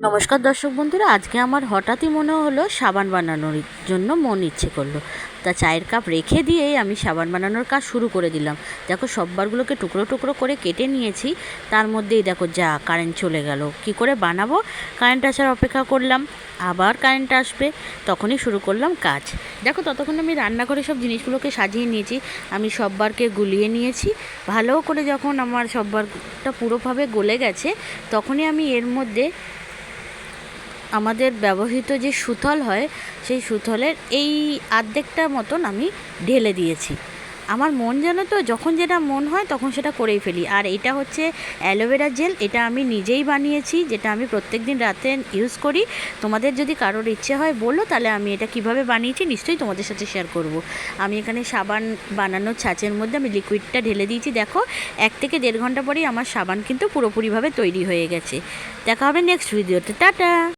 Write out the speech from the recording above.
নমস্কার দর্শক বন্ধুরা, আজকে আমার হঠাৎই মনে হলো সাবান বানানোর জন্য মন ইচ্ছে করল। তা চায়ের কাপ রেখে দিয়েই আমি সাবান বানানোর কাজ শুরু করে দিলাম। দেখো সববারগুলোকে টুকরো টুকরো করে কেটে নিয়েছি। তার মধ্যেই দেখো, যা কারেন্ট চলে গেল। কি করে বানাবো? কারেন্ট আসার অপেক্ষা করলাম। আবার কারেন্ট আসবে। তখনই শুরু করলাম কাজ। দেখো, ততক্ষণ আমি রান্নাঘরে সব জিনিসগুলোকে সাজিয়ে নিয়েছি। আমি সববারকে গুলিয়ে নিয়েছি। ভালো করে যখন আমার সববারটা পুরোভাবে গলে গেছে, তখনই আমি এর মধ্যে আমাদের ব্যবহৃত যে সুথল হয়, সেই সুথলের এই আর্ধেকটা মতন আমি ঢেলে দিয়েছি। আমার মন জানো তো, যখন যেটা মন হয় তখন সেটা করেই ফেলি। আর এটা হচ্ছে অ্যালোভেরা জেল, এটা আমি নিজেই বানিয়েছি, যেটা আমি প্রত্যেক দিন রাতে ইউজ করি। তোমাদের যদি কারোর ইচ্ছে হয় বলো, তাহলে আমি এটা কীভাবে বানিয়েছি নিশ্চয়ই তোমাদের সাথে শেয়ার করব। আমি এখানে সাবান বানানোর ছাঁচের মধ্যে আমি লিকুইডটা ঢেলে দিয়েছি। দেখো, এক থেকে দেড় ঘণ্টা পরেই আমার সাবান কিন্তু পুরোপুরিভাবে তৈরি হয়ে গেছে। দেখা হবে নেক্সট ভিডিওতে টাটা!